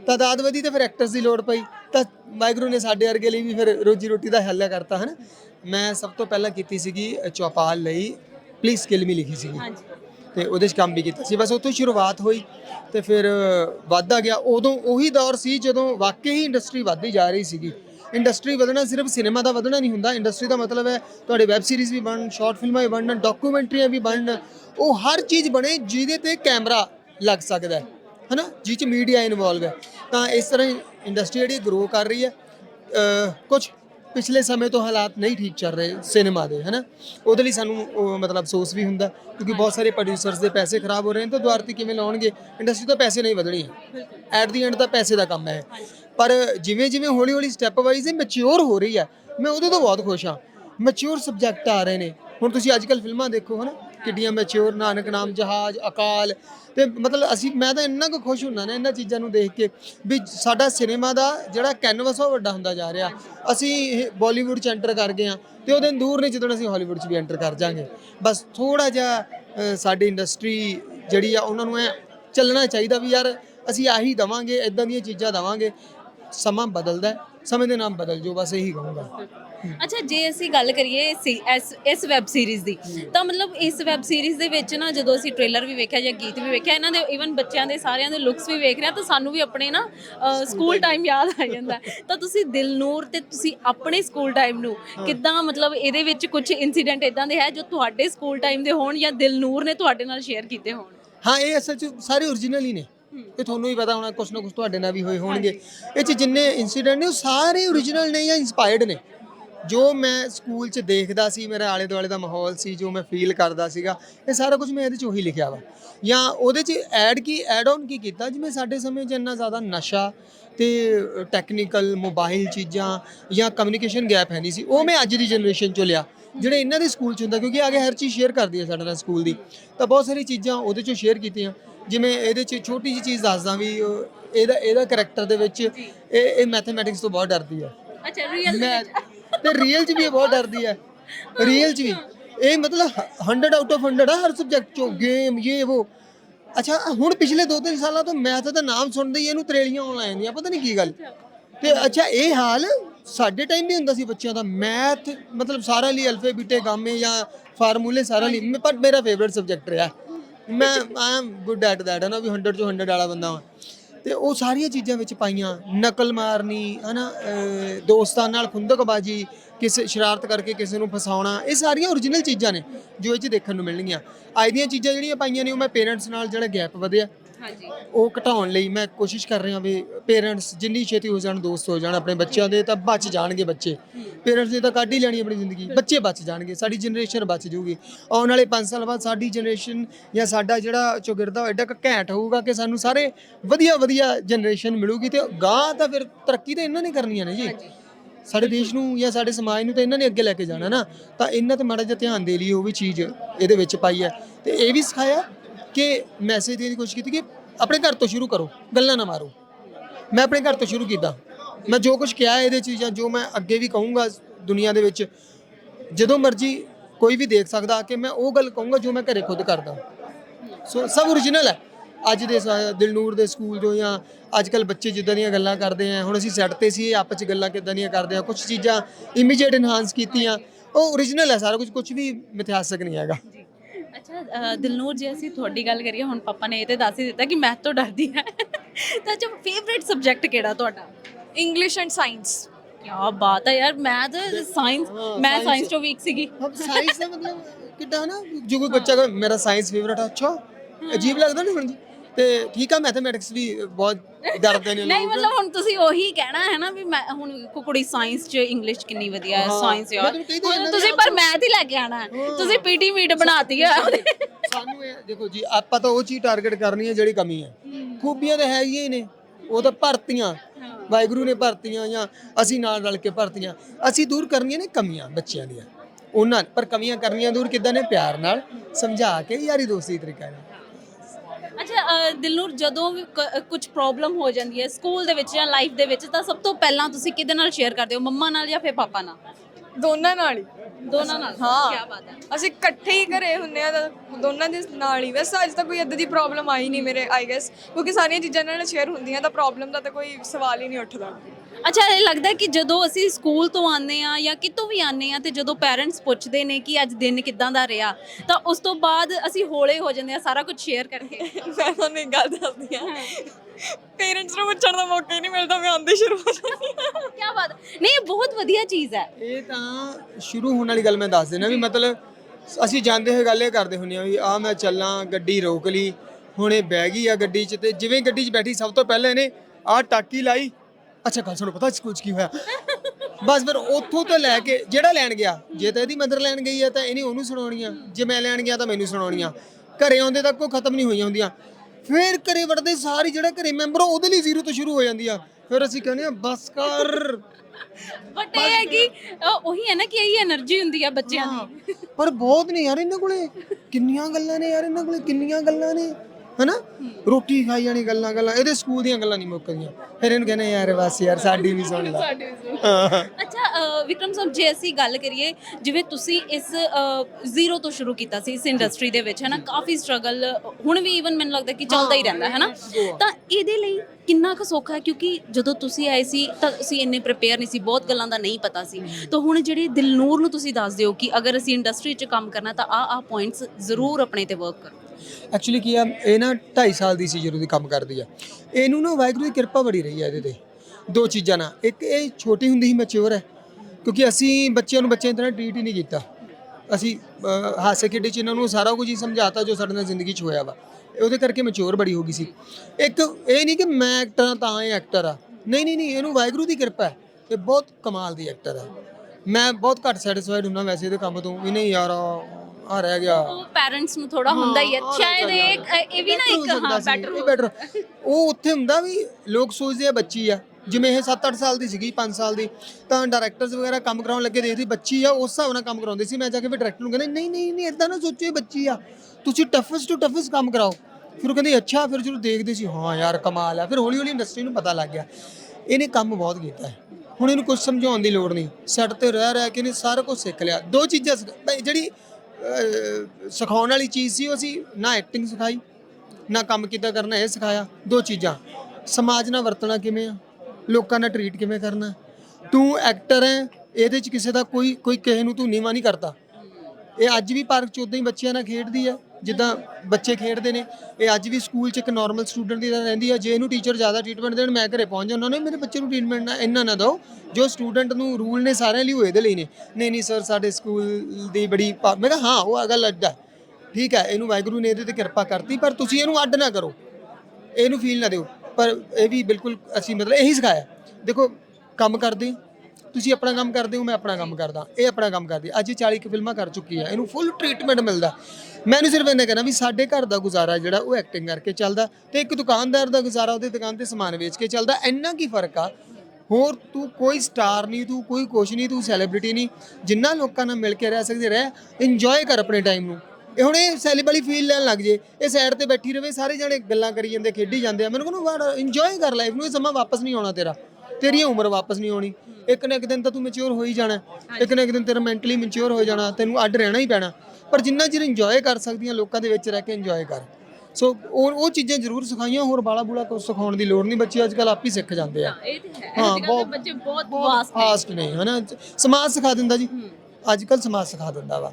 ਤਾਦਾਦ ਵਧੀ ਤੇ ਫਿਰ ਐਕਟਰਸ ਦੀ ਲੋੜ ਪਈ। ਤਾਂ ਵਾਹਿਗੁਰੂ ਨੇ ਸਾਡੇ ਵਰਗੇ ਲਈ ਵੀ ਫਿਰ ਰੋਜੀ ਰੋਟੀ ਦਾ ਹੱਲ ਕਰਤਾ ਹਨਾ? ਮੈਂ ਸਭ ਤੋਂ ਪਹਿਲਾਂ ਕੀਤੀ ਸੀਗੀ ਚੌਪਾਲ ਲਈ ਪਲੀਜ਼ ਕਿਲ ਮੀ ਲਿਖੀ ਸੀਗੀ। ਹਾਂਜੀ। ਤੇ ਉਹਦੇ 'ਚ ਕੰਮ ਵੀ ਕੀਤਾ ਸੀ। ਬਸ ਉੱਥੋਂ ਸ਼ੁਰੂਆਤ ਹੋਈ ਤੇ ਫਿਰ ਵੱਧਦਾ ਗਿਆ। ਉਦੋਂ ਉਹੀ ਦੌਰ ਸੀ ਜਦੋਂ ਵਾਕਈ ਹੀ ਇੰਡਸਟਰੀ ਵੱਧਦੀ ਜਾ ਰਹੀ ਸੀਗੀ। ਇੰਡਸਟਰੀ ਵਧਣਾ ਸਿਰਫ ਸਿਨੇਮਾ ਦਾ ਵਧਣਾ ਨਹੀਂ ਹੁੰਦਾ। ਇੰਡਸਟਰੀ ਦਾ ਮਤਲਬ ਹੈ ਤੁਹਾਡੇ ਵੈਬ ਸੀਰੀਜ਼ ਵੀ ਬਣਨ ਸ਼ਾਰਟ ਫਿਲਮਾਂ ਵੀ ਬਣਨ ਡਾਕੂਮੈਂਟਰੀਆਂ ਵੀ ਬਣਨ। ਉਹ ਹਰ ਚੀਜ਼ ਬਣੇ ਜਿਹਦੇ ਤੇ ਕੈਮਰਾ ਲੱਗ ਸਕਦਾ ਹੈ, ਹਨਾ? ਜਿਹ ਚ ਮੀਡੀਆ ਇਨਵੋਲਵ ਹੈ। ਤਾਂ ਇਸ ਤਰ੍ਹਾਂ ਇੰਡਸਟਰੀ ਜਿਹੜੀ ਗਰੋ ਕਰ ਰਹੀ ਹੈ। ਕੁਝ ਪਿਛਲੇ ਸਮੇਂ ਤੋਂ ਹਾਲਾਤ ਨਹੀਂ ਠੀਕ ਚੱਲ ਰਹੇ ਸਿਨੇਮਾ ਦੇ, ਹਨਾ? ਉਹਦੇ ਲਈ ਸਾਨੂੰ ਉਹ ਮਤਲਬ ਅਫਸੋਸ ਵੀ ਹੁੰਦਾ, ਕਿਉਂਕਿ ਬਹੁਤ ਸਾਰੇ ਪ੍ਰੋਡਿਊਸਰਸ ਦੇ ਪੈਸੇ ਖਰਾਬ ਹੋ ਰਹੇ ਨੇ, ਤਾਂ ਦੁਆਰਤੀ ਕਿਵੇਂ ਲਾਉਣਗੇ? ਇੰਡਸਟਰੀ ਤਾਂ ਪੈਸੇ ਨਹੀਂ ਵਧਣੀ। ਐਟ ਦੀ ਐਂਡ ਤਾਂ ਪੈਸੇ ਦਾ ਕੰਮ ਹੈ। ਪਰ ਜਿਵੇਂ ਜਿਵੇਂ ਹੌਲੀ ਹੌਲੀ ਸਟੈਪ ਵਾਈਜ਼ ਇਹ ਮੈਚੁਰ ਹੋ ਰਹੀ ਹੈ, ਮੈਂ ਉਹਦੇ ਤੋਂ ਬਹੁਤ ਖੁਸ਼ ਹਾਂ। ਮੈਚੁਰ ਸਬਜੈਕਟ ਆ ਰਹੇ ਨੇ। ਹੁਣ ਤੁਸੀਂ ਅੱਜ ਕੱਲ ਫਿਲਮਾਂ ਦੇਖੋ, ਹਨਾ? ਕਿੱਡੀਆਂ ਮੈਚੁਰ ਨਾਨਕ ਨਾਮ, ਜਹਾਜ਼, ਅਕਾਲ। ਤੇ ਮਤਲਬ ਅਸੀਂ ਮੈਂ ਤਾਂ ਇੰਨਾ ਕੁ ਖੁਸ਼ ਹੁੰਨਾ ਨਾ ਇਹਨਾਂ ਚੀਜ਼ਾਂ ਨੂੰ ਦੇਖ ਕੇ ਵੀ ਸਾਡਾ ਸਿਨੇਮਾ ਦਾ ਜਿਹੜਾ ਕੈਨਵਸ ਉਹ ਵੱਡਾ ਹੁੰਦਾ ਜਾ ਰਿਹਾ। ਅਸੀਂ ਇਹ ਬਾਲੀਵੁੱਡ ਚ ਐਂਟਰ ਕਰ ਗਏ ਆ ਤੇ ਉਹਦੇ ਦੂਰ ਨਹੀਂ ਜਦੋਂ ਅਸੀਂ ਹਾਲੀਵੁੱਡ ਚ ਵੀ ਐਂਟਰ ਕਰ ਜਾਾਂਗੇ। ਬਸ ਥੋੜਾ ਜਿਹਾ ਸਾਡੀ ਇੰਡਸਟਰੀ ਜਿਹੜੀ ਆ ਉਹਨਾਂ ਨੂੰ ਐ ਚੱਲਣਾ ਚਾਹੀਦਾ ਵੀ ਯਾਰ ਅਸੀਂ ਆਹੀ ਦਵਾਂਗੇ ਇਦਾਂ ਦੀਆਂ ਚੀਜ਼ਾਂ ਦਵਾਂਗੇ। ਸਮਾਂ ਬਦਲਦਾ ਹੈ, ਸਮੇਂ ਦੇ ਨਾਲ ਬਦਲ ਜੋ ਬਸ ਇਹੀ ਕਹੂੰਗਾ। ਅੱਛਾ ਜੇ ਅਸੀਂ ਗੱਲ ਕਰੀਏ ਸੀ- ਇਸ ਇਸ ਵੈਬ ਸੀਰੀਜ਼ ਦੀ ਤਾਂ ਮਤਲਬ ਇਸ ਵੈਬ ਸੀਰੀਜ਼ ਦੇ ਵਿੱਚ ਨਾ ਜਦੋਂ ਅਸੀਂ ਟ੍ਰੇਲਰ ਵੀ ਵੇਖਿਆ ਜਾਂ ਗੀਤ ਵੀ ਵੇਖਿਆ ਇਹਨਾਂ ਦੇ ਇਵਨ ਬੱਚਿਆਂ ਦੇ ਸਾਰਿਆਂ ਦੇ ਲੁੱਕਸ ਵੀ ਵੇਖ ਰਿਹਾ ਤਾਂ ਸਾਨੂੰ ਵੀ ਆਪਣੇ ਨਾ ਸਕੂਲ ਟਾਈਮ ਯਾਦ ਆ ਜਾਂਦਾ ਹੈ। ਤਾਂ ਤੁਸੀਂ ਦਿਲਨੂਰ ਤੇ ਤੁਸੀਂ ਆਪਣੇ ਸਕੂਲ ਟਾਈਮ ਨੂੰ ਕਿੱਦਾਂ ਮਤਲਬ ਇਹਦੇ ਵਿੱਚ ਕੁਝ ਇਨਸੀਡੈਂਟ ਇਦਾਂ ਦੇ ਹੈ ਜੋ ਤੁਹਾਡੇ ਸਕੂਲ ਟਾਈਮ ਦੇ ਹੋਣ ਜਾਂ ਦਿਲਨੂਰ ਨੇ ਤੁਹਾਡੇ ਨਾਲ ਸ਼ੇਅਰ ਕੀਤੇ ਹੋਣ? ਹਾਂ ਇਹ ਅਸਲ ਚ ਸਾਰੇ ਓਰੀਜਨਲ ਹੀ ਨੇ। ਇਹ ਤੁਹਾਨੂੰ ਵੀ ਪਤਾ ਹੋਣਾ ਕੁਛ ਨਾ ਕੁਛ ਤੁਹਾਡੇ ਨਾਲ ਵੀ ਹੋਏ ਹੋਣਗੇ। ਇਹ ਚ ਜਿੰਨੇ ਇਨਸੀਡੈਂਟ ਨੇ, ਉਹ ਸਾਰੇ ਓਰੀਜਨਲ ਨੇ ਜਾਂ ਇਨਸਪਾਇਰਡ ਨੇ। ਜੋ ਮੈਂ ਸਕੂਲ ਚ ਦੇਖਦਾ ਸੀ, ਮੇਰੇ ਆਲੇ ਦੁਆਲੇ ਦਾ ਮਾਹੌਲ ਸੀ, ਜੋ ਮੈਂ ਫੀਲ ਕਰਦਾ ਸੀਗਾ, ਇਹ ਸਾਰਾ ਕੁਝ ਮੈਂ ਇਹਦੇ ਚ ਉਹੀ ਲਿਖਿਆ ਵਾ। ਜਾਂ ਉਹਦੇ ਚ ਐਡ ਕੀ ਐਡ ਆਨ ਕੀ ਕੀਤਾ? ਜਿਵੇਂ ਸਾਡੇ ਸਮੇਂ 'ਚ ਇੰਨਾ ਜ਼ਿਆਦਾ ਨਸ਼ਾ ਤੇ ਟੈਕਨੀਕਲ ਮੋਬਾਈਲ ਚੀਜ਼ਾਂ ਜਾਂ ਕਮਿਊਨੀਕੇਸ਼ਨ ਗੈਪ ਹੈ ਨਹੀਂ ਸੀ, ਉਹ ਮੈਂ ਅੱਜ ਦੀ ਜਨਰੇਸ਼ਨ ਚੋਂ ਲਿਆ। ਜਿਹੜੇ ਇਹਨਾਂ ਦੇ ਸਕੂਲ ਚ ਹੁੰਦਾ, ਕਿਉਂਕਿ ਆਗੇ ਹਰ ਚੀਜ਼ ਸ਼ੇਅਰ ਕਰਦੀ ਹੈ ਸਾਡੇ ਨਾਲ ਸਕੂਲ ਦੀ। ਤਾਂ ਬਹੁਤ ਸਾਰੀ ਚੀਜ਼ਾਂ ਉਹਦੇ ਚੋਂ ਸ਼ੇਅਰ ਕੀਤੀਆਂ। ਜਿਵੇਂ ਇਹਦੇ ਚ ਛੋਟੀ ਜਿਹੀ ਚੀਜ਼ ਦੱਸਦਾ ਵੀ ਉਹ ਇਹਦਾ ਇਹਦਾ ਕੈਰੈਕਟਰ ਦੇ ਵਿੱਚ ਇਹ ਇਹ ਮੈਥਮੈਟਿਕਸ ਤੋਂ ਬਹੁਤ ਡਰਦੀ ਹੈ ਅੱਛਾ ਰੀਅਲ ਮੈਂ ਤੇ ਰੀਅਲ ਚ ਵੀ ਇਹ ਬਹੁਤ ਡਰਦੀ ਹੈ ਰੀਅਲ ਚ ਵੀ। ਇਹ ਮਤਲਬ 100 ਆਊਟ ਆਫ 100 ਆ ਹਰ ਸਬਜੈਕਟ ਚੋਂ ਗੇਮ ਇਹ ਉਹ ਅੱਛਾ ਹੁਣ ਪਿਛਲੇ 2-3 ਸਾਲਾਂ ਤੋਂ ਮੈਥ ਦਾ ਨਾਮ ਸੁਣਦੇ ਹੀ ਇਹਨੂੰ ਤਰੇਲੀਆਂ ਆਉਣ ਲੱਗ ਜਾਂਦੀਆਂ ਪਤਾ ਨਹੀਂ ਕੀ ਗੱਲ। ਤੇ ਅੱਛਾ ਇਹ ਹਾਲ ਸਾਡੇ ਟਾਈਮ ਵੀ ਹੁੰਦਾ ਸੀ ਬੱਚਿਆਂ ਦਾ ਮੈਥ ਮਤਲਬ ਸਾਰਾ ਲਈ ਅਲਫੇ ਬੀਟੇ ਗਾਮੇ ਜਾਂ ਫਾਰਮੂਲੇ ਸਾਰਾ ਲਈ ਮੈਂ- ਪਰ ਮੇਰਾ ਫੇਵਰਿਟ ਸਬਜੈਕਟ ਰਿਹਾ। ਮੈਂ I am good at that ਹੈ ਨਾ ਵੀ 100 ਚੋਂ 100 ਵਾਲਾ ਬੰਦਾ ਹਾਂ। ਤੇ ਉਹ ਸਾਰੀਆਂ ਚੀਜ਼ਾਂ ਵਿੱਚ ਪਾਈਆਂ, ਨਕਲ ਮਾਰਨੀ, ਹਨਾ, ਅਹ, ਦੋਸਤਾਂ ਨਾਲ ਖੁੰਦਕਬਾਜੀ, ਕਿਸੇ ਸ਼ਰਾਰਤ ਕਰਕੇ ਕਿਸੇ ਨੂੰ ਫਸਾਉਣਾ, ਇਹ ਸਾਰੀਆਂ ਓਰੀਜਨਲ ਚੀਜ਼ਾਂ ਨੇ, ਜੋ ਇਹ ਚ ਦੇਖਣ ਨੂੰ ਮਿਲਣਗੀਆਂ। ਅੱਜ ਦੀਆਂ ਚੀਜ਼ਾਂ ਜਿਹੜੀਆਂ ਪਾਈਆਂ ਨੇ, ਉਹ ਮੈਂ ਪੇਰੈਂਟਸ ਨਾਲ ਜਿਹੜਾ ਗੈਪ ਵਧਿਆ। ਹਾਂਜੀ। ਉਹ ਘਟਾਉਣ ਲਈ ਮੈਂ ਕੋਸ਼ਿਸ਼ ਕਰ ਰਿਹਾ ਵੀ ਪੇਰੈਂਟਸ ਜਿੰਨੀ ਛੇਤੀ ਹੋ ਜਾਣ ਦੋਸਤ ਹੋ ਜਾਣ ਆਪਣੇ ਬੱਚਿਆਂ ਦੇ ਤਾਂ ਬਚ ਜਾਣਗੇ ਬੱਚੇ। ਪੇਰੈਂਟਸ ਨੇ ਤਾਂ ਕੱਢ ਹੀ ਲੈਣੀ ਆਪਣੀ ਜ਼ਿੰਦਗੀ। ਬੱਚੇ ਬਚ ਜਾਣਗੇ ਸਾਡੀ ਜਨਰੇਸ਼ਨ ਬਚ ਜੂਗੀ ਆਉਣ ਵਾਲੇ 5 ਸਾਲ ਬਾਅਦ ਸਾਡੀ ਜਨਰੇਸ਼ਨ ਜਾਂ ਸਾਡਾ ਜਿਹੜਾ ਚੌਗਿਰਦਾ ਐਡਾ ਕੁ ਘੈਂਟ ਹੋਊਗਾ ਕਿ ਸਾਨੂੰ ਸਾਰੇ ਵਧੀਆ ਵਧੀਆ ਜਨਰੇਸ਼ਨ ਮਿਲੂਗੀ ਤੇ ਗਾਂ ਤਾਂ ਫਿਰ ਤਰੱਕੀ ਤਾਂ ਇਹਨਾਂ ਨੇ ਕਰਨੀਆਂ ਨੇ ਜੀ। ਸਾਡੇ ਦੇਸ਼ ਨੂੰ ਜਾਂ ਸਾਡੇ ਸਮਾਜ ਨੂੰ ਤਾਂ ਇਹਨਾਂ ਨੇ ਅੱਗੇ ਲੈ ਕੇ ਜਾਣਾ ਨਾ। ਤਾਂ ਇਹਨਾਂ ਤੇ ਮਾੜਾ ਜਿਹਾ ਧਿਆਨ ਦੇ ਲਈ ਉਹ ਵੀ ਚੀਜ਼ ਇਹਦੇ ਵਿੱਚ ਪਾਈ ਹੈ। ਤੇ ਇਹ ਵੀ ਸਿਖਾਇਆ ਕਿ ਮੈਸੇਜ ਦੇਣ ਦੀ ਕੋਸ਼ਿਸ਼ ਕੀਤੀ ਕਿ ਆਪਣੇ ਘਰ ਤੋਂ ਸ਼ੁਰੂ ਕਰੋ, ਗੱਲਾਂ ਨਾ ਮਾਰੋ। ਮੈਂ ਆਪਣੇ ਘਰ ਤੋਂ ਸ਼ੁਰੂ ਕੀਤਾ। ਮੈਂ ਜੋ ਕੁਝ ਕਿਹਾ ਇਹਦੇ ਚ ਜਾਂ ਜੋ ਮੈਂ ਅੱਗੇ ਵੀ ਕਹੂੰਗਾ ਦੁਨੀਆ ਦੇ ਵਿੱਚ, ਜਦੋਂ ਮਰਜ਼ੀ ਕੋਈ ਵੀ ਦੇਖ ਸਕਦਾ ਕਿ ਮੈਂ ਉਹ ਗੱਲ ਕਹੂੰਗਾ ਜੋ ਮੈਂ ਘਰੇ ਖੁਦ ਕਰਦਾ। ਸੋ ਸਭ ਓਰੀਜਨਲ ਹੈ। ਅੱਜ ਦੇ ਦਿਲਨੂਰ ਦੇ ਸਕੂਲ ਜੋ ਜਾਂ ਅੱਜ ਕੱਲ ਬੱਚੇ ਜਿੱਦਾਂ ਦੀਆਂ ਗੱਲਾਂ ਕਰਦੇ ਆ, ਹੁਣ ਅਸੀਂ ਸੈੱਟ ਤੇ ਸੀ, ਆਪਸ ਚ ਗੱਲਾਂ ਕਿੱਦਾਂ ਦੀਆਂ ਕਰਦੇ ਆ ਕੁਝ ਚੀਜ਼ਾਂ ਇਮੀਡੀਏਟ ਇਨਹਾਂਸ ਕੀਤੀਆਂ। ਉਹ ਓਰੀਜਨਲ ਹੈ, ਸਾਰਾ ਕੁਝ ਕੁਝ ਵੀ ਮਿਥਿਹਾਸਕ ਨਹੀਂ ਹੈਗਾ। ਅੱਛਾ ਦਿਲਨੂਰ ਜੀ ਅਸੀਂ ਤੁਹਾਡੀ ਗੱਲ ਕਰੀਏ ਹੁਣ ਪਾਪਾ ਨੇ ਇਹ ਤੇ ਦੱਸ ਹੀ ਦਿੱਤਾ ਕਿ ਮੈਥ ਤੋਂ ਡਰਦੀ ਹੈ। *laughs* ਤਾਂ ਜੋ ਫੇਵਰਿਟ ਸਬਜੈਕਟ ਕਿਹੜਾ ਤੁਹਾਡਾ? ਇੰਗਲਿਸ਼ ਐਂਡ ਸਾਇੰਸ ਕੀ ਬਾਤ ਹੈ ਯਾਰ ਮੈਥ ਸਾਇੰਸ ਮੈਂ ਸਾਇੰਸ ਤੋਂ ਵੀਕ ਸੀਗੀ। ਹਮ ਸਾਇੰਸ ਦਾ ਮਤਲਬ ਕਿੱਦਾਂ ਨਾ ਜੋ ਕੋਈ ਬੱਚਾ ਕਹੇ ਮੇਰਾ ਸਾਇੰਸ ਫੇਵਰਿਟ ਹੈ ਅੱਛਾ ਅਜੀਬ ਲੱਗਦਾ ਨਹੀਂ ਹੁਣ ਜੀ ਤੇ ਠੀਕ ਆ ਮੈਥਮੈਟਿਕਸ ਵੀ ਬਹੁਤ ਡਰਦੇ ਨੇ ਨਹੀਂ ਮਤਲਬ ਹੁਣ ਤੁਸੀਂ ਉਹੀ ਕਹਿਣਾ ਹੈ ਨਾ ਵੀ ਮੈਂ ਹੁਣ ਕੋ ਕੁੜੀ ਸਾਇੰਸ ਚ ਇੰਗਲਿਸ਼ ਕਿੰਨੀ ਵਧੀਆ ਹੈ ਸਾਇੰਸ ਯਾਰ। ਹੁਣ ਤੁਸੀਂ ਪਰ ਮੈਥ ਹੀ ਲੈ ਕੇ ਆਣਾ। ਤੁਸੀਂ ਪੀਟੀ ਮੀਟ ਬਣਾਤੀ ਉਹਦੇ ਸਾਨੂੰ ਇਹ ਦੇਖੋ ਜੀ ਆਪਾਂ ਤਾਂ ਉਹ ਚੀਜ਼ ਟਾਰਗੇਟ ਕਰਨੀ ਹੈ ਜਿਹੜੀ ਕਮੀ ਹੈ। ਖੂਬੀਆਂ ਤਾਂ ਹੈ ਹੀ ਨੇ। ਉਹ ਤਾਂ ਭਰਤੀਆਂ। ਵਾਹਿਗੁਰੂ ਨੇ ਭਰਤੀਆਂ ਜਾਂ ਅਸੀਂ ਨਾਲ ਰਲ ਕੇ ਭਰਤੀਆਂ। ਅਸੀਂ ਦੂਰ ਕਰਨੀਆਂ ਨੇ ਕਮੀਆਂ ਬੱਚਿਆਂ ਦੀਆਂ। ਉਹਨਾਂ ਪਰ ਕਮੀਆਂ ਕਰਨੀਆਂ ਦੂਰ ਕਿੱਦਾਂ ਨੇ? ਪਿਆਰ ਨਾਲ। ਸਮਝਾ ਕੇ ਯਾਰੀ ਦੋਸਤੀ ਤਰੀਕਾ ਨਾਲ। ਅੱਛਾ ਅ, ਦਿਲਨੂਰ ਜਦੋਂ ਵੀ ਕੁਝ ਪ੍ਰੋਬਲਮ ਹੋ ਜਾਂਦੀ ਹੈ ਸਕੂਲ ਦੇ ਵਿੱਚ ਜਾਂ ਲਾਈਫ ਦੇ ਵਿੱਚ ਤਾਂ ਸਭ ਤੋਂ ਪਹਿਲਾਂ ਤੁਸੀਂ ਕਿਹਦੇ ਨਾਲ ਸ਼ੇਅਰ ਕਰਦੇ ਹੋ? ਮੰਮਾ ਨਾਲ ਜਾਂ ਫਿਰ ਪਾਪਾ ਨਾਲ? ਦੋਨਾਂ ਨਾਲ ਹੀ। ਦੋਨਾਂ ਨਾਲ? ਹਾਂ। ਕੀ ਬਾਤ ਹੈ। ਅਸੀਂ ਇਕੱਠੇ ਹੀ ਘਰੇ ਹੁੰਨੇ ਆ ਤਾਂ ਦੋਨਾਂ ਦੇ ਨਾਲ ਹੀ। ਵੈਸੇ ਅੱਜ ਤੱਕ ਕੋਈ ਏਦਾਂ ਦੀ ਪ੍ਰੋਬਲਮ ਆਈ ਨਹੀਂ ਮੇਰੇ ਆਈ ਗੈਸ ਕਿਉਂਕਿ ਸਾਰੀਆਂ ਚੀਜ਼ਾਂ ਨਾਲ ਸ਼ੇਅਰ ਹੁੰਦੀਆਂ ਤਾਂ ਪ੍ਰੋਬਲਮ ਦਾ ਤਾਂ ਕੋਈ ਸਵਾਲ ਹੀ ਨਹੀਂ ਉੱਠਦਾ। ਅੱਛਾ ਇਹ ਲੱਗਦਾ ਕਿ ਜਦੋਂ ਅਸੀਂ ਸਕੂਲ ਤੋਂ ਆਉਂਦੇ ਆ ਜਾਂ ਕਿਤੋਂ ਵੀ ਆਉਂਦੇ ਆ ਤੇ ਜਦੋਂ ਪੈਰੈਂਟਸ ਪੁੱਛਦੇ ਨੇ ਕਿ ਅੱਜ ਦਿਨ ਕਿੱਦਾਂ ਦਾ ਰਿਹਾ ਤਾਂ ਉਸ ਤੋਂ ਬਾਅਦ ਅਸੀਂ ਹੌਲੇ ਹੋ ਜਾਂਦੇ ਆ ਸਾਰਾ ਕੁਝ ਸ਼ੇਅਰ ਕਰਕੇ *laughs* ਮੈਂ ਤੁਹਾਨੂੰ ਇੱਕ ਗੱਲ ਦੱਸਦੀ ਆ ਪੇਰੈਂਟਸ ਨੂੰ ਪੁੱਛਣ ਦਾ ਮੌਕਾ ਹੀ ਨਹੀਂ ਮਿਲਦਾ ਮੈਂ ਆਂਦੇ ਸ਼ੁਰੂ ਹੋ ਜਾਂਦੀ ਹਾਂ। ਕੀ ਬਾਤ। ਨਹੀਂ ਇਹ ਬਹੁਤ ਵਧੀਆ ਚੀਜ਼ ਹੈ। ਇਹ ਤਾਂ ਸ਼ੁਰੂ ਹੋਣ ਵਾਲੀ ਗੱਲ ਮੈਂ ਦੱਸ ਦੇਣਾ ਵੀ ਮਤਲਬ ਅਸੀਂ ਜਾਂਦੇ ਹੋਏ ਗੱਲ ਇਹ ਕਰਦੇ ਹੁੰਦੇ ਆ ਵੀ ਆ ਮੈਂ ਚੱਲਾਂ ਗੱਡੀ ਰੋਕ ਲਈ ਹੁਣ ਇਹ ਬਹਿ ਗਈ ਆ ਗੱਡੀ 'ਚ ਤੇ ਜਿਵੇਂ ਗੱਡੀ 'ਚ ਬੈਠੀ ਸਭ ਤੋਂ ਪਹਿਲਾਂ ਇਹਨੇ ਆ ਟਾਕੀ ਲਾਈ ਅੱਛਾ ਗੱਲ ਸੁਣੋ ਪਤਾ ਕੁਝ ਕੀ ਹੋਇਆ? ਬਸ ਫਿਰ ਉੱਥੋਂ ਤੋਂ ਲੈ ਕੇ ਜਿਹੜਾ ਲੈਣ ਗਿਆ ਜੇ ਤਾਂ ਇਹਦੀ ਮਦਰ ਲੈਣ ਗਈ ਹੈ ਤਾਂ ਇਹਨੇ ਉਹਨੂੰ ਸੁਣਾਉਣੀਆਂ। ਜੇ ਮੈਂ ਲੈਣ ਗਿਆ ਤਾਂ ਮੈਨੂੰ ਸੁਣਾਉਣੀਆਂ। ਘਰੇ ਆਉਂਦੇ ਤੱਕ ਕੋਈ ਖਤਮ ਨਹੀਂ ਹੋਈਆਂ ਹੁੰਦੀਆਂ। ਫਿਰ ਘਰੇ ਵੜਦੇ ਸਾਰੀ ਜਿਹੜਾ ਘਰੇ ਮੈਂਬਰ ਉਹਦੇ ਲਈ ਜ਼ੀਰੋ ਤੋਂ ਸ਼ੁਰੂ ਹੋ ਜਾਂਦੀ ਆ। ਫਿਰ ਅਸੀਂ ਕਹਿੰਦੇ ਆ ਬਸ ਕਰ। ਬਟ ਇਹ ਹੈ ਕਿ ਉਹੀ ਹੈ ਨਾ ਕਿ ਇਹੀ એનર્ਜੀ ਹੁੰਦੀ ਆ ਬੱਚਿਆਂ ਦੀ। ਪਰ ਬਹੁਤ ਨਹੀਂ ਯਾਰ ਇਹਨਾਂ ਕੋਲੇ। ਕਿੰਨੀਆਂ ਗੱਲਾਂ ਨੇ ਯਾਰ ਇਹਨਾਂ ਕੋਲੇ ਕਿੰਨੀਆਂ ਗੱਲਾਂ ਨੇ। ਹਨਾ? ਰੋਟੀ ਖਾਈ ਜਾਣੀ ਗੱਲਾਂ ਗੱਲਾਂ। ਇਹਦੇ ਸਕੂਲ ਦੀਆਂ ਗੱਲਾਂ ਨਹੀਂ ਮੁੱਕਦੀਆਂ। ਫਿਰ ਇਹਨੂੰ ਕਹਿੰਦੇ ਯਾਰ ਬਸ ਯਾਰ ਸਾਡੀ ਵੀ ਸੁਣ ਲੈ ਹਾਂ। ਅੱਛਾ ਵਿਕਰਮ ਸਾਹਿਬ ਜੇ ਅਸੀਂ ਗੱਲ ਕਰੀਏ ਜਿਵੇਂ ਤੁਸੀਂ ਇਸ ਜ਼ੀਰੋ ਤੋਂ ਸ਼ੁਰੂ ਕੀਤਾ ਸੀ ਇਸ ਇੰਡਸਟਰੀ ਦੇ ਵਿੱਚ ਹੈ ਨਾ ਕਾਫੀ ਸਟਰਗਲ ਹੁਣ ਵੀ ਇਵਨ ਮੈਨੂੰ ਲੱਗਦਾ ਕਿ ਚੱਲਦਾ ਹੀ ਰਹਿੰਦਾ ਹੈ ਨਾ ਤਾਂ ਇਹਦੇ ਲਈ ਕਿੰਨਾ ਕੁ ਸੌਖਾ ਹੈ? ਕਿਉਂਕਿ ਜਦੋਂ ਤੁਸੀਂ ਆਏ ਸੀ ਤਾਂ ਅਸੀਂ ਇੰਨੇ ਪ੍ਰਿਪੇਅਰ ਨਹੀਂ ਸੀ ਬਹੁਤ ਗੱਲਾਂ ਦਾ ਨਹੀਂ ਪਤਾ ਸੀ। ਤਾਂ ਹੁਣ ਜਿਹੜੇ ਦਿਲਨੂਰ ਨੂੰ ਤੁਸੀਂ ਦੱਸ ਦਿਓ ਕਿ ਅਗਰ ਅਸੀਂ ਇੰਡਸਟਰੀ 'ਚ ਕੰਮ ਕਰਨਾ ਤਾਂ ਆ ਆ ਪੁਆਇੰਟਸ ਜ਼ਰੂਰ ਆਪਣੇ ਤੇ ਵਰਕ ਕਰੋ। ਐਕਚੁਅਲੀ ਕੀ ਆ, ਇਹ ਨਾ 2.5 ਸਾਲ ਦੀ ਸੀ ਜਦੋਂ ਦੀ ਕੰਮ ਕਰਦੀ ਆ। ਇਹਨੂੰ ਨਾ ਵਾਹਿਗੁਰੂ ਦੀ ਕਿਰਪਾ ਬੜੀ ਰਹੀ ਆ ਇਹਦੇ ਤੇ, ਦੋ ਚੀਜ਼ਾਂ ਨਾਲ। ਇੱਕ ਇਹ ਛੋਟੀ ਹੁੰਦੀ ਹੀ ਮੈਚੁਰ ਹੈ, ਕਿਉਂਕਿ ਅਸੀਂ ਬੱਚਿਆਂ ਨੂੰ ਬੱਚਿਆਂ ਦੀ ਤਰ੍ਹਾਂ ਟ੍ਰੀਟ ਹੀ ਨਹੀਂ ਕੀਤਾ। ਅਸੀਂ ਹਾਸੇ ਖੇਡੇ ਚ ਇਹਨਾਂ ਨੂੰ ਸਾਰਾ ਕੁਝ ਹੀ ਸਮਝਾਤਾ ਜੋ ਸਾਡੇ ਨਾਲ ਜ਼ਿੰਦਗੀ 'ਚ ਹੋਇਆ ਵਾ। ਉਹਦੇ ਕਰਕੇ ਮੈਚੁਰ ਬੜੀ ਹੋ ਗਈ ਸੀ। ਇੱਕ ਇਹ ਨਹੀਂ ਕਿ ਮੈਂ ਐਕਟਰ ਹਾਂ, ਤਾਂ ਇਹ ਐਕਟਰ ਆ। ਨਹੀਂ ਨਹੀਂ ਨਹੀਂ, ਇਹਨੂੰ ਵਾਹਿਗੁਰੂ ਦੀ ਕਿਰਪਾ ਹੈ। ਇਹ ਬਹੁਤ ਕਮਾਲ ਦੀ ਐਕਟਰ ਹੈ ਮੈਂ ਬਹੁਤ ਘੱਟ ਸੈਟੀਸਫਾਈਡ ਹੁੰਦਾ ਵੈਸੇ ਇਹਦੇ ਕੰਮ ਤੋਂ ਵੀ ਨਹੀਂ ਯਾਰ ਆ ਰਹਿ ਗਿਆ। ਉਹ ਪੈਰੈਂਟਸ ਨੂੰ ਥੋੜਾ ਹੁੰਦਾ ਹੀ ਹੈ। ਸ਼ਾਇਦ ਇਹ ਇਹ ਵੀ ਨਾ ਇੱਕ ਹਾਂ ਬੈਟਰ ਇਹ better। ਉਹ ਉੱਥੇ ਹੁੰਦਾ ਵੀ ਲੋਕ ਸੋਚਦੇ ਆ ਬੱਚੀ ਆ। ਜਿਵੇਂ ਇਹ 7-8 ਸਾਲ ਦੀ ਸੀਗੀ 5 ਸਾਲ ਦੀ ਤਾਂ ਡਾਇਰੈਕਟਰਸ ਵਗੈਰਾ ਕੰਮ ਕਰਾਉਣ ਲੱਗੇ ਦੇਖਦੀ ਬੱਚੀ ਆ ਉਸ ਹਿਸਾਬ ਨਾਲ ਕੰਮ ਕਰਾਉਂਦੇ ਸੀ। ਮੈਂ ਜਾ ਕੇ ਫਿਰ ਡਾਇਰੈਕਟਰ ਨੂੰ ਕਹਿੰਦਾ ਨਹੀਂ ਨਹੀਂ ਨਹੀਂ ਇਦਾਂ ਨਾ ਸੋਚੋ ਇਹ ਬੱਚੀ ਆ। ਤੁਸੀਂ ਟਫੈਸਟ ਟੂ ਟਫੈਸਟ ਕੰਮ ਕਰਾਓ। ਫਿਰ ਉਹ ਕਹਿੰਦੇ ਅੱਛਾ। ਫਿਰ ਜਦੋਂ ਦੇਖਦੇ ਸੀ ਹਾਂ ਯਾਰ ਕਮਾਲ ਆ। ਫਿਰ ਹੌਲੀ ਹੌਲੀ ਇੰਡਸਟਰੀ ਨੂੰ ਪਤਾ ਲੱਗ ਗਿਆ। ਇਹਨੇ ਕੰਮ ਬਹੁਤ ਕੀਤਾ। ਹੈ ਹੁਣ ਇਹਨੂੰ ਕੁਝ ਸਮਝਾਉਣ ਦੀ ਲੋੜ ਨਹੀਂ। ਸੈੱਟ ਤੇ ਰਹਿ ਰਹਿ ਕੇ ਇਹਨੇ ਸਾਰਾ ਕੁਝ ਸਿੱਖ ਲਿਆ। ਦੋ ਚੀਜ਼ਾਂ ਸਿੱਖ- ਜਿਹੜੀ ਸਿਖਾਉਣ ਵਾਲੀ ਚੀਜ਼ ਸੀ, ਉਹ ਅਸੀਂ ਨਾ ਐਕਟਿੰਗ ਸਿਖਾਈ, ਨਾ ਕੰਮ ਕਿੱਦਾਂ ਕਰਨਾ, ਇਹ ਸਿਖਾਇਆ। ਦੋ ਚੀਜ਼ਾਂ। ਸਮਾਜ ਨਾਲ ਵਰਤਣਾ ਕਿਵੇਂ ਆ? ਲੋਕਾਂ ਨਾਲ ਟਰੀਟ ਕਿਵੇਂ ਕਰਨਾ? ਤੂੰ ਐਕਟਰ ਹੈ ਇਹਦੇ ਚ ਕਿਸੇ ਦਾ ਕੋਈ ਕੋਈ ਕਿਸੇ ਨੂੰ ਤੂੰ ਨੀਵਾ ਨਹੀਂ ਕਰਦਾ। ਇਹ ਅੱਜ ਵੀ ਪਾਰਕ ਚ ਉਦਾਂ ਹੀ ਬੱਚਿਆਂ ਨਾਲ ਖੇਡਦੀ ਹੈ ਜਿੱਦਾਂ ਬੱਚੇ ਖੇਡਦੇ ਨੇ, ਇਹ ਅੱਜ ਵੀ ਸਕੂਲ ਚ ਇੱਕ ਨਾਰਮਲ ਸਟੂਡੈਂਟ ਦੀ ਤਰ੍ਹਾਂ ਰਹਿੰਦੀ ਆ, ਜੇ ਇਹਨੂੰ ਟੀਚਰ ਜ਼ਿਆਦਾ ਟ੍ਰੀਟਮੈਂਟ ਦੇਣ, ਮੈਂ ਘਰੇ ਪਹੁੰਚ ਜਾਂਦਾ, ਨਹੀਂ, ਮੇਰੇ ਬੱਚੇ ਨੂੰ ਟ੍ਰੀਟਮੈਂਟ ਨਾ, ਇੰਨਾ ਨਾ ਦਿਓ। ਜੋ ਸਟੂਡੈਂਟ ਨੂੰ ਰੂਲ ਨੇ ਸਾਰਿਆਂ ਲਈ ਉਹ ਇਹਦੇ ਲਈ ਨੇ। ਨਹੀਂ ਨਹੀਂ ਸਰ ਸਾਡੇ ਸਕੂਲ ਦੀ ਬੜੀ ਪਾ- ਮੈਂ ਕਿਹਾ, ਹਾਂ, ਉਹ ਗੱਲ ਅੱਡ ਹੈ ਠੀਕ ਹੈ ਇਹਨੂੰ ਵਾਹਿਗੁਰੂ ਨੇ ਇਹਦੇ ਤੇ ਕਿਰਪਾ ਕਰਤੀ, ਪਰ ਤੁਸੀਂ ਇਹਨੂੰ ਅੱਡ ਨਾ ਕਰੋ। ਇਹਨੂੰ ਫੀਲ ਨਾ ਦਿਓ। ਪਰ ਇਹ ਵੀ ਬਿਲਕੁਲ ਅਸੀਂ ਮਤਲਬ ਇਹੀ ਸਿਖਾਇਆ। ਦੇਖੋ, ਕੰਮ ਕਰਦੇ ਤੁਸੀਂ ਆਪਣਾ ਕੰਮ ਕਰਦੇ ਹੋ ਮੈਂ ਆਪਣਾ ਕੰਮ ਕਰਦਾ। ਇਹ ਆਪਣਾ ਕੰਮ ਕਰਦੀ। ਅੱਜ ਇਹ 40 ਕੁ ਫਿਲਮਾਂ ਕਰ ਚੁੱਕੀ ਹੈ। ਇਹਨੂੰ ਫੁੱਲ ਟ੍ਰੀਟਮੈਂਟ ਮਿਲਦਾ। ਮੈਨੂੰ ਸਿਰਫ ਇਹਨੇ ਕਹਿਣਾ ਵੀ ਸਾਡੇ ਘਰ ਦਾ ਗੁਜ਼ਾਰਾ ਜਿਹੜਾ ਉਹ ਐਕਟਿੰਗ ਕਰਕੇ ਚੱਲਦਾ ਤੇ ਇੱਕ ਦੁਕਾਨਦਾਰ ਦਾ ਗੁਜ਼ਾਰਾ ਉਹਦੀ ਦੁਕਾਨ ਤੇ ਸਮਾਨ ਵੇਚ ਕੇ ਚੱਲਦਾ। ਇੰਨਾ ਕੀ ਫ਼ਰਕ ਆ? ਹੋਰ ਤੂੰ ਕੋਈ ਸਟਾਰ ਨਹੀਂ ਤੂੰ ਕੋਈ ਕੁਛ ਨਹੀਂ ਤੂੰ ਸੈਲੀਬ੍ਰਿਟੀ ਨਹੀਂ। ਜਿੰਨਾ ਲੋਕਾਂ ਨਾਲ ਮਿਲ ਕੇ ਰਹਿ ਸਕਦੇ ਰਹਿ ਇੰਜੋਏ ਕਰ ਆਪਣੇ ਟਾਈਮ ਨੂੰ। ਇਹ ਹੁਣ ਇਹ ਸੈਲੀ ਵਾਲੀ ਫੀਲ ਲੈਣ ਲੱਗ ਜੇ। ਇਹ ਸਾਈਡ ਤੇ ਬੈਠੀ ਰਵੇ ਸਾਰੇ ਜਣੇ ਗੱਲਾਂ ਕਰੀ ਜਾਂਦੇ ਖੇਡੀ ਜਾਂਦੇ ਆ। ਮੈਨੂੰ ਕਹਿੰਦਾ ਇੰਜੋਏ ਕਰ ਲਾਈਫ ਨੂੰ ਇਹ ਸਮਾਂ ਵਾਪਸ ਨਹੀਂ ਆਉਣਾ ਤੇਰਾ। ਤੇਰੀ ਉਮਰ ਵਾਪਸ ਨਹੀਂ ਆਉਣੀ ਇੱਕ ਨਾ ਇੱਕ ਦਿਨ ਤਾਂ ਤੂੰ ਮੈਚੁਰ ਹੋ ਹੀ ਜਾਣਾ। ਇੱਕ ਨਾ ਇੱਕ ਦਿਨ ਤੇਰਾ ਮੈਂਟਲੀ ਮੈਚੁਰ ਹੋ ਜਾਣਾ। ਤੈਨੂੰ ਅੱਡ ਰਹਿਣਾ ਹੀ ਪੈਣਾ। ਪਰ ਜਿੰਨਾ ਚਿਰ ਇੰਜੋਏ ਕਰ ਸਕਦੀਆਂ ਲੋਕਾਂ ਦੇ ਵਿੱਚ ਰਹਿ ਕੇ ਇੰਜੋਏ ਕਰ। ਸੋ ਉਹ ਉਹ ਚੀਜ਼ਾਂ ਜ਼ਰੂਰ ਸਿਖਾਈਆਂ। ਹੋਰ ਬਾਲਾ ਬੂਲਾ ਕੁਝ ਸਿਖਾਉਣ ਦੀ ਲੋੜ ਨਹੀਂ। ਬੱਚੇ ਅੱਜ ਕੱਲ ਆਪ ਹੀ ਸਿੱਖ ਜਾਂਦੇ ਆ। ਇਹ ਤੇ ਹੈ। ਹਾਂ, ਬਹੁਤ- ਬੱਚੇ ਬਹੁਤ ਫਾਸਟ ਨੇ। ਹਨਾ? ਸਮਾਜ ਸਿਖਾ ਦਿੰਦਾ ਜੀ। ਅੱਜ ਕੱਲ ਸਮਾਜ ਸਿਖਾ ਦਿੰਦਾ ਵਾ।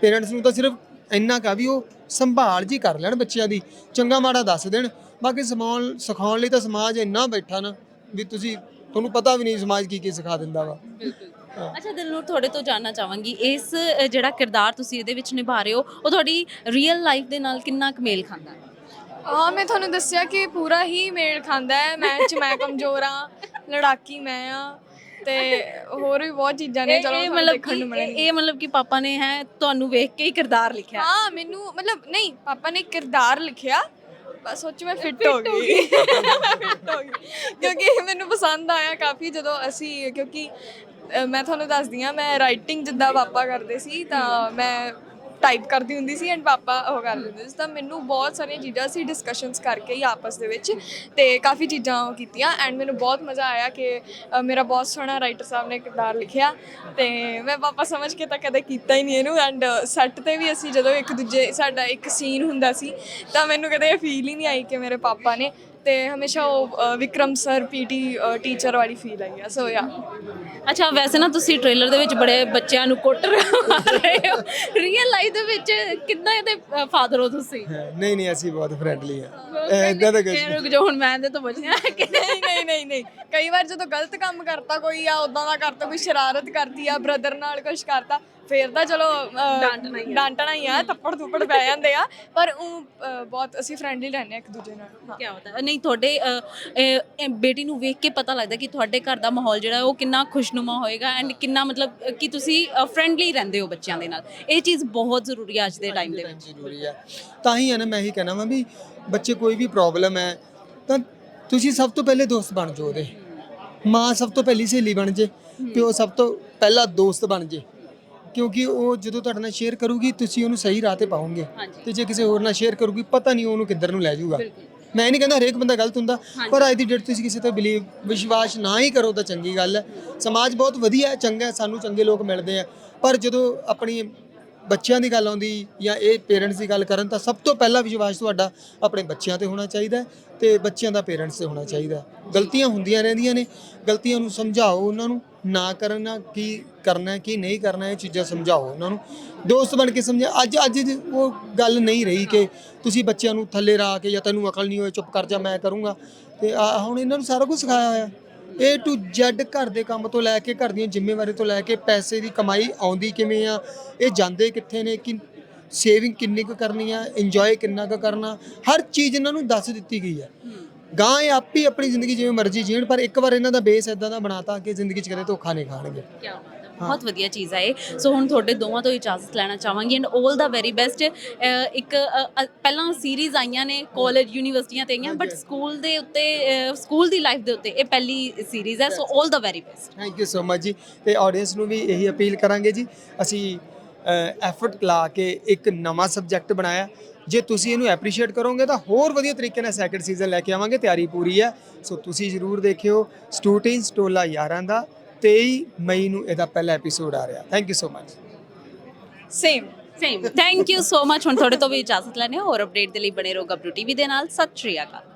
ਪੇਰੈਂਟਸ ਨੂੰ ਤਾਂ ਸਿਰਫ ਇੰਨਾ ਕਾ ਵੀ ਉਹ ਸੰਭਾਲ ਜੀ ਕਰ ਲੈਣ ਬੱਚਿਆਂ ਦੀ। ਚੰਗਾ ਮਾੜਾ ਦੱਸ ਦੇਣ। ਬਾਕੀ ਸਮਾਨ ਸਿਖਾਉਣ ਲਈ ਤਾਂ ਸਮਾਜ ਇੰਨਾ ਬੈਠਾ ਨਾ। ਵੀ ਤੁਸੀਂ ਤੁਹਾਨੂੰ ਪਤਾ ਵੀ ਨਹੀਂ ਸਮਾਜ ਕੀ ਕੀ ਸਿਖਾ ਦਿੰਦਾ ਵਾ। ਅੱਛਾ ਦਿਲਨੂਰ ਤੁਹਾਡੇ ਤੋਂ ਜਾਨਣਾ ਚਾਹਾਂਗੀ ਇਸ ਅ, ਜਿਹੜਾ ਕਿਰਦਾਰ ਤੁਸੀਂ ਇਹਦੇ ਵਿੱਚ ਨਿਭਾ ਰਹੇ ਹੋ ਉਹ ਤੁਹਾਡੀ ਰੀਅਲ ਲਾਈਫ ਦੇ ਨਾਲ ਕਿੰਨਾ ਕੁ ਮੇਲ ਖਾਂਦਾ ਹੈ? ਹਾਂ ਮੈਂ ਤੁਹਾਨੂੰ ਦੱਸਿਆ ਕਿ ਪੂਰਾ ਹੀ ਮੇਲ ਖਾਂਦਾ ਹੈ। ਮੈਂ ਚ ਮੈਂ ਕਮਜ਼ੋਰ ਆ ਲੜਾਕੀ ਮੈਂ ਆ ਤੇ ਹੋਰ ਵੀ ਬਹੁਤ ਚੀਜ਼ਾਂ ਨੇ ਚਲੋ ਇਹ ਤੁਹਾਨੂੰ ਮਤਲਬ ਦੇਖਣ ਨੂੰ ਕਿ ਮਿਲਣਗੀਆਂ। ਇਹ ਮਤਲਬ ਕਿ ਪਾਪਾ ਨੇ ਹੈ ਤੁਹਾਨੂੰ ਵੇਖ ਕੇ ਹੀ ਕਿਰਦਾਰ ਲਿਖਿਆ। ਹਾਂ ਮੈਨੂੰ ਮਤਲਬ ਨਹੀਂ ਪਾਪਾ ਨੇ ਕਿਰਦਾਰ ਲਿਖਿਆ ਬਸ ਸੋਚ ਮੈਂ ਫਿੱਟ ਹੋ ਗਈ। *laughs* Fit ਹੋ ਗਈ। ਕਿਉਂਕਿ ਮੈਨੂੰ ਪਸੰਦ ਆਇਆ ਕਾਫੀ ਜਦੋਂ ਅਸੀਂ ਕਿਉਂਕਿ ਮੈਂ ਤੁਹਾਨੂੰ ਦੱਸਦੀ ਆ ਮੈਂ ਰਾਈਟਿੰਗ ਜਿੱਦਾਂ ਪਾਪਾ ਕਰਦੇ ਸੀ ਤਾਂ ਮੈਂ ਟਾਈਪ ਕਰਦੀ ਹੁੰਦੀ ਸੀ ਐਂਡ ਪਾਪਾ ਉਹ ਕਰ ਦਿੰਦੇ ਸੀ। ਤਾਂ ਮੈਨੂੰ ਬਹੁਤ ਸਾਰੀਆਂ ਚੀਜ਼ਾਂ ਸੀ ਡਿਸਕਸ਼ਨਸ ਕਰਕੇ ਹੀ ਆਪਸ ਦੇ ਵਿੱਚ ਤੇ ਕਾਫੀ ਚੀਜ਼ਾਂ ਉਹ ਕੀਤੀਆਂ ਐਂਡ ਮੈਨੂੰ ਬਹੁਤ ਮਜ਼ਾ ਆਇਆ ਕਿ ਅ, ਮੇਰਾ ਬਹੁਤ ਸੋਹਣਾ ਰਾਈਟਰ ਸਾਹਿਬ ਨੇ ਕਿਰਦਾਰ ਲਿਖਿਆ ਤੇ ਮੈਂ ਪਾਪਾ ਸਮਝ ਕੇ ਤਾਂ ਕਦੇ ਕੀਤਾ ਹੀ ਨਹੀਂ ਇਹਨੂੰ ਐਂਡ ਸੈੱਟ ਤੇ ਵੀ ਅਸੀਂ ਜਦੋਂ ਇੱਕ ਦੂਜੇ ਸਾਡਾ ਇੱਕ ਸੀਨ ਹੁੰਦਾ ਸੀ ਤਾਂ ਮੈਨੂੰ ਕਦੇ ਇਹ ਫੀਲ ਹੀ ਨਹੀਂ ਆਈ ਕਿ ਮੇਰੇ ਪਾਪਾ ਨੇ ਤੇ ਹਮੇਸ਼ਾ ਉਹ ਅ, ਵਿਕਰਮ ਸਰ ਪੀਟੀ ਟੀਚਰ ਵਾਲੀ ਫੀਲ ਆਈ ਆ ਸੋ ਯਾ ਅੱਛਾ ਵੈਸੇ ਨਾ ਤੁਸੀਂ ਟ੍ਰੇਲਰ ਦੇ ਵਿੱਚ ਬੜੇ ਬੱਚਿਆਂ ਨੂੰ ਕੁੱਟ ਰਹੇ ਹੋ। ਰੀਅਲ ਲਾਈਫ ਦੇ ਵਿੱਚ ਕਿੰਨਾ ਇਹਦੇ ਫਾਦਰ ਹੋ ਤੁਸੀਂ? ਨਹੀਂ ਨਹੀਂ ਅਸੀਂ ਬਹੁਤ ਫਰੈਂਡਲੀ ਆ। ਇਦਾਂ ਦਾ ਕੁਝ ਰੁਕ ਜਾਓ ਹੁਣ ਮੈਂ ਇਹਦੇ ਤੋਂ ਬਚਿਆ ਕਿ *laughs* ਨਹੀਂ ਨਹੀਂ ਨਹੀਂ ਨਹੀਂ। ਕਈ ਵਾਰ ਜਦੋਂ ਗਲਤ ਕੰਮ ਕਰਤਾ ਕੋਈ ਆ ਉਦਾਂ ਦਾ ਕਰਤਾ ਕੋਈ ਸ਼ਰਾਰਤ ਕਰਦੀ ਆ ਬ੍ਰਦਰ ਨਾਲ ਕੁਝ ਕਰਤਾ ਫੇਰ ਤਾਂ ਚਲੋ ਡਾਂਟਣਾ ਹੀ ਆ। ਡਾਂਟਣਾ ਹੀ ਆ ਥੱਪੜ ਥੁੱਪੜ ਪੈ ਜਾਂਦੇ ਆ। ਪਰ ਉਹ ਬਹੁਤ ਅਸੀਂ ਫਰੈਂਡਲੀ ਰਹਿੰਦੇ ਆ ਇੱਕ ਦੂਜੇ ਨਾਲ। ਹਾਂ। ਕੀ ਹੁੰਦਾ ਨਹੀਂ ਤੁਹਾਡੇ ਅ, ਇਹ- ਇਹ ਬੇਟੀ ਨੂੰ ਵੇਖ ਕੇ ਪਤਾ ਲੱਗਦਾ ਕਿ ਤੁਹਾਡੇ ਘਰ ਦਾ ਮਾਹੌਲ ਜਿਹੜਾ ਹੈ ਉਹ ਕਿੰਨਾ ਖੁਸ਼ਨੁਮਾ ਹੋਏਗਾ ਐਂਡ ਕਿੰਨਾ ਮਤਲਬ ਅ, ਕਿ ਤੁਸੀਂ ਫਰੈਂਡਲੀ ਰਹਿੰਦੇ ਹੋ ਬੱਚਿਆਂ ਦੇ ਨਾਲ। ਇਹ ਚੀਜ਼ ਬਹੁਤ ਜ਼ਰੂਰੀ ਹੈ ਅੱਜ ਦੇ ਟਾਈਮ ਦੇ ਵਿੱਚ। ਜ਼ਰੂਰੀ ਆ। ਤਾਂ ਹੀ ਹੈ ਨਾ ਮੈਂ ਇਹੀ ਕਹਿਣਾ ਵਾਂ ਵੀ ਬੱਚੇ ਕੋਈ ਵੀ ਪ੍ਰੋਬਲਮ ਹੈ ਤਾਂ ਤੁਸੀਂ ਸਭ ਤੋਂ ਪਹਿਲੇ ਦੋਸਤ ਬਣ ਜਾਓ ਉਹਦੇ। ਮਾਂ ਸਭ ਤੋਂ ਪਹਿਲੀ ਸਹੇਲੀ ਬਣ ਜੇ ਪਿਓ ਸਭ ਤੋਂ ਪਹਿਲਾ ਦੋਸਤ ਬਣ ਜੇ। ਕਿਉਂਕਿ ਉਹ ਜਦੋਂ ਤੁਹਾਡੇ ਨਾਲ ਸ਼ੇਅਰ ਕਰੂਗੀ ਤੁਸੀਂ ਉਹਨੂੰ ਸਹੀ ਰਾਹ ਤੇ ਪਾਓਗੇ। ਹਾਂਜੀ। ਤੇ ਜੇ ਕਿਸੇ ਹੋਰ ਨਾਲ ਸ਼ੇਅਰ ਕਰੂਗੀ ਪਤਾ ਨਹੀਂ ਉਹਨੂੰ ਕਿੱਧਰ ਨੂੰ ਲੈ ਜਾਊਗਾ। ਮੈਂ ਨਹੀਂ ਕਹਿੰਦਾ ਹਰੇਕ ਬੰਦਾ ਗਲਤ ਹੁੰਦਾ ਪਰ ਅੱਜ ਦੀ ਡੇਟ ਤੁਸੀਂ ਕਿਸੇ ਤੇ ਬਿਲੀਵ ਵਿਸ਼ਵਾਸ ਨਾ ਹੀ ਕਰੋ ਤਾਂ ਚੰਗੀ ਗੱਲ ਹੈ। ਸਮਾਜ ਬਹੁਤ ਵਧੀਆ ਹੈ ਚੰਗਾ ਹੈ ਸਾਨੂੰ ਚੰਗੇ ਲੋਕ ਮਿਲਦੇ ਆ। ਪਰ ਜਦੋਂ ਆਪਣੀ ਬੱਚਿਆਂ ਦੀ ਗੱਲ ਆਉਂਦੀ ਜਾਂ ਇਹ ਪੇਰੈਂਟਸ ਦੀ ਗੱਲ ਕਰਨ ਤਾਂ ਸਭ ਤੋਂ ਪਹਿਲਾਂ ਵਿਸ਼ਵਾਸ ਤੁਹਾਡਾ ਆਪਣੇ ਬੱਚਿਆਂ ਤੇ ਹੋਣਾ ਚਾਹੀਦਾ ਹੈ ਤੇ ਬੱਚਿਆਂ ਦਾ ਪੇਰੈਂਟਸ ਤੇ ਹੋਣਾ ਚਾਹੀਦਾ ਗਲਤੀਆਂ ਹੁੰਦੀਆਂ ਰਹਿੰਦੀਆਂ ਨੇ, ਗਲਤੀਆਂ ਨੂੰ ਸਮਝਾਓ ਉਹਨਾਂ ਨੂੰ, ਨਾ ਕਰਨਾ ਕੀ ਕਰਨਾ ਕੀ ਨਹੀਂ ਕਰਨਾ ਇਹ ਚੀਜ਼ਾਂ ਸਮਝਾਓ ਉਹਨਾਂ ਨੂੰ। ਦੋਸਤ ਬਣ ਕੇ ਸਮਝਾ, ਅੱਜ ਅੱਜ ਉਹ ਗੱਲ ਨਹੀਂ ਰਹੀ ਕਿ ਤੁਸੀਂ ਬੱਚਿਆਂ ਨੂੰ ਥੱਲੇ ਰਾ ਕੇ ਜਾਂ ਤੈਨੂੰ ਅਕਲ ਨਹੀਂ ਹੋਏ, ਚੁੱਪ ਕਰ ਜਾ, ਮੈਂ ਕਰੂੰਗਾ। ਤੇ ਆਹ ਹੁਣ ਇਹਨਾਂ ਨੂੰ ਸਾਰਾ ਕੁਝ ਸਿਖਾਇਆ ਹੋਇਆ A to Z ਘਰ ਦੇ ਕੰਮ ਤੋਂ ਲੈ ਕੇ, ਘਰ ਦੀਆਂ ਜ਼ਿੰਮੇਵਾਰੀ ਤੋਂ ਲੈ ਕੇ ਪੈਸੇ ਦੀ ਕਮਾਈ ਆਉਂਦੀ ਕਿਵੇਂ ਆ? ਇਹ ਜਾਂਦੇ ਕਿੱਥੇ ਨੇ? ਕਿ ਸੇਵਿੰਗ ਕਿੰਨੀ ਕੁ ਕਰਨੀ ਆ? ਇੰਜੋਏ ਕਿੰਨਾ ਕੁ ਕਰਨਾ? ਹਰ ਚੀਜ਼ ਇਹਨਾਂ ਨੂੰ ਦੱਸ ਦਿੱਤੀ ਗਈ ਹੈ ਗਾਂ ਇਹ ਆਪ ਹੀ ਆਪਣੀ ਜ਼ਿੰਦਗੀ ਜਿਵੇਂ ਮਰਜ਼ੀ ਜੀਣ, ਪਰ ਇੱਕ ਵਾਰ ਇਹਨਾਂ ਦਾ ਬੇਸ ਇਦਾਂ ਦਾ ਬਣਾਤਾ ਕਿ ਜ਼ਿੰਦਗੀ 'ਚ ਕਦੇ ਧੋਖਾ ਨਹੀਂ ਖਾਣਗੇ। ਕੀ ਬਾਤ ਬਹੁਤ ਵਧੀਆ ਚੀਜ਼ ਆ ਇਹ। ਸੋ ਹੁਣ ਤੁਹਾਡੇ ਦੋਵਾਂ ਤੋਂ ਇਜਾਜ਼ਤ ਲੈਣਾ ਚਾਹਾਂਗੀ ਐਂਡ 올 ਦਾ ਵੈਰੀ ਬੈਸਟ ਇੱਕ ਪਹਿਲਾਂ ਸੀਰੀਜ਼ ਆਈਆਂ ਨੇ ਕਾਲਜ ਯੂਨੀਵਰਸਿਟੀਆਂ ਤੇ ਆਈਆਂ ਬਟ ਸਕੂਲ ਦੇ ਉੱਤੇ ਸਕੂਲ ਦੀ ਲਾਈਫ ਦੇ ਉੱਤੇ ਇਹ ਪਹਿਲੀ ਸੀਰੀਜ਼ ਹੈ so 올 the very best thank you so much ji. ਤੇ ਆਡੀਅנס ਨੂੰ ਵੀ ਇਹੀ ਅਪੀਲ ਕਰਾਂਗੇ ਜੀ। ਅਸੀਂ ਐਫਰਟ ਲਾ ਕੇ ਇੱਕ ਨਵਾਂ ਸਬਜੈਕਟ ਬਣਾਇਆ। ਜੇ ਤੁਸੀਂ ਇਹਨੂੰ ਐਪਰੀਸ਼ੀਏਟ ਕਰੋਗੇ ਤਾਂ ਹੋਰ ਵਧੀਆ ਤਰੀਕੇ ਨਾਲ ਸੈਕੰਡ ਸੀਜ਼ਨ ਲੈ ਕੇ ਆਵਾਂਗੇ। ਤਿਆਰੀ ਪੂਰੀ ਹੈ ਸੋ ਤੁਸੀਂ ਜ਼ਰੂਰ ਦੇਖਿਓ। ਸਟੂਟਿੰਗ ਟੋਲਾ ਯਾਰਾਂ ਦਾ। 23 ਮਈ ਨੂੰ ਇਹਦਾ ਪਹਿਲਾ ਐਪੀਸੋਡ ਆ ਰਿਹਾ। Thank you so much same same thank you so much ਹੁਣ ਤੁਹਾਡੇ ਤੋਂ ਵੀ ਇਜਾਜ਼ਤ ਲੈਣੇ ਹੋਰ ਅਪਡੇਟ ਦੇ ਲਈ ਬਣੇ ਰਹੋ ਗੱਬਰੂ ਟੀਵੀ ਦੇ ਨਾਲ। ਸਤਿ ਸ਼੍ਰੀ ਅਕਾਲ।